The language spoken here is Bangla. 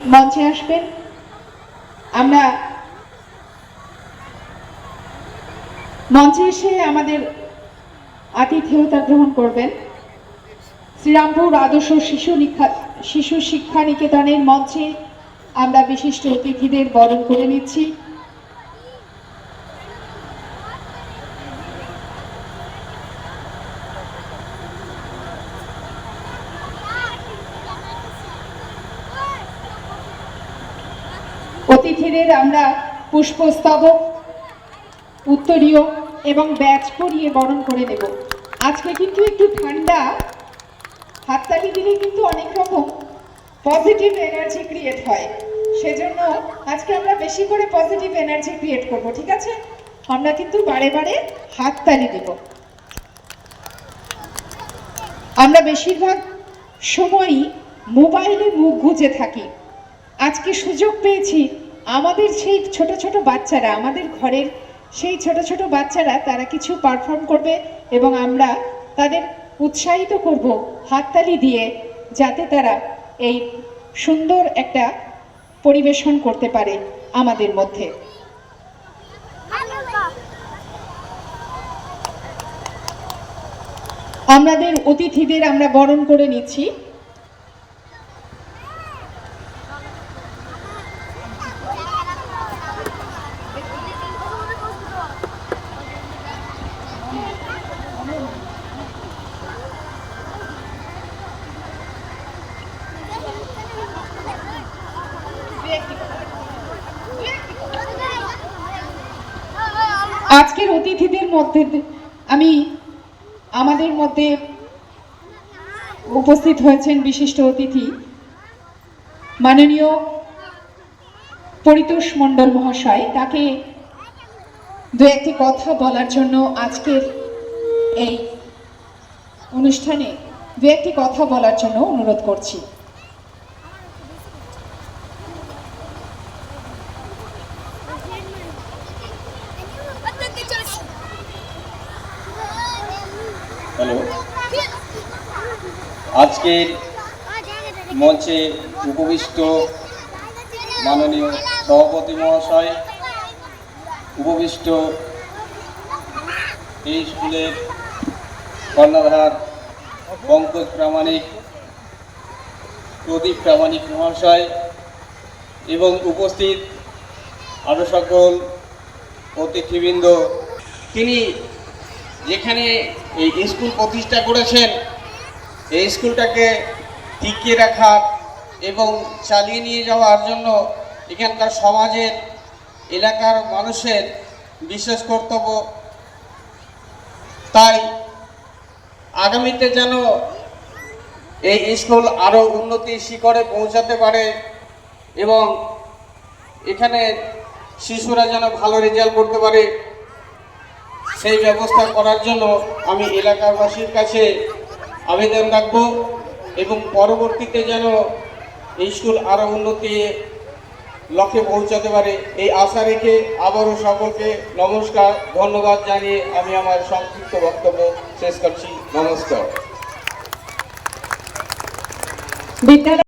মঞ্চে আসবেন। আমরা মঞ্চে এসে আমাদের আতিথেয়তা গ্রহণ করবেন। শ্রীরামপুর আদর্শ শিশু শিশু শিক্ষা নিকেতনের মঞ্চে আমরা বিশিষ্ট অতিথিদের বরণ করে নিচ্ছি। অতিথিদের আমরা পুষ্পস্তবক, উত্তরীয় এবং ব্যাচ পরিয়ে বরণ করে নেব। আজকে কিন্তু একটু ঠান্ডা, হাততালি দিলে কিন্তু অনেক রকম পজিটিভ এনার্জি ক্রিয়েট হয়। সেজন্য আজকে আমরা বেশি করে পজিটিভ এনার্জি ক্রিয়েট করব, ঠিক আছে? আমরা কিন্তু বারে বারে হাততালি দেব। আমরা বেশিরভাগ সময়ই মোবাইলে মুখ গুজে থাকি। আজকে সুযোগ পেয়েছি আমাদের সেই ছোট ছোট বাচ্চারা, আমাদের ঘরের সেই ছোট ছোট বাচ্চারা, তারা কিছু পারফর্ম করবে এবং আমরা তাদের উৎসাহিত করব, হাততালি দিয়ে যাতে তারা এই সুন্দর একটা পরিবেশন করতে পারে আমাদের মধ্যে। আমাদের অতিথিদের আমরা বরণ করে নিচ্ছি। আজকের অতিথিদের মধ্যে আমি আমাদের মধ্যে উপস্থিত হয়েছেন বিশিষ্ট অতিথি মাননীয় পরিতোষ মণ্ডল মহাশয়। তাকে দু একটি কথা বলার জন্য আজকের এই অনুষ্ঠানে দু একটি কথা বলার জন্য অনুরোধ করছি। আজকের মঞ্চে উপবিষ্ট মাননীয় সভাপতি মহাশয়, উপবিষ্ট এই স্কুলের কর্ণধার পঙ্কজ প্রামাণিক, প্রদীপ প্রামাণিক মহাশয় এবং উপস্থিত আরও সকল অতিথিবৃন্দ। তিনি যেখানে এই স্কুল প্রতিষ্ঠা করেছেন এই স্কুলটাকে টিকিয়ে রাখার এবং চালিয়ে নিয়ে যাওয়ার জন্য এখানকার সমাজের, এলাকার মানুষের বিশেষ কর্তব্য। তাই আগামীতে যেন এই স্কুল আরও উন্নতির শিখরে পৌঁছাতে পারে এবং এখানে শিশুরা যেন ভালো রেজাল্ট করতে পারে, সেই ব্যবস্থা করার জন্য আমি এলাকাবাসীর কাছে আবেদন রাখব এবং পরবর্তীতে যেন এই স্কুল আরও উন্নতি লক্ষ্যে পৌঁছাতে পারে, এই আশা রেখে আবারও সকলকে নমস্কার, ধন্যবাদ জানিয়ে আমি আমার সংক্ষিপ্ত বক্তব্য শেষ করছি। নমস্কার।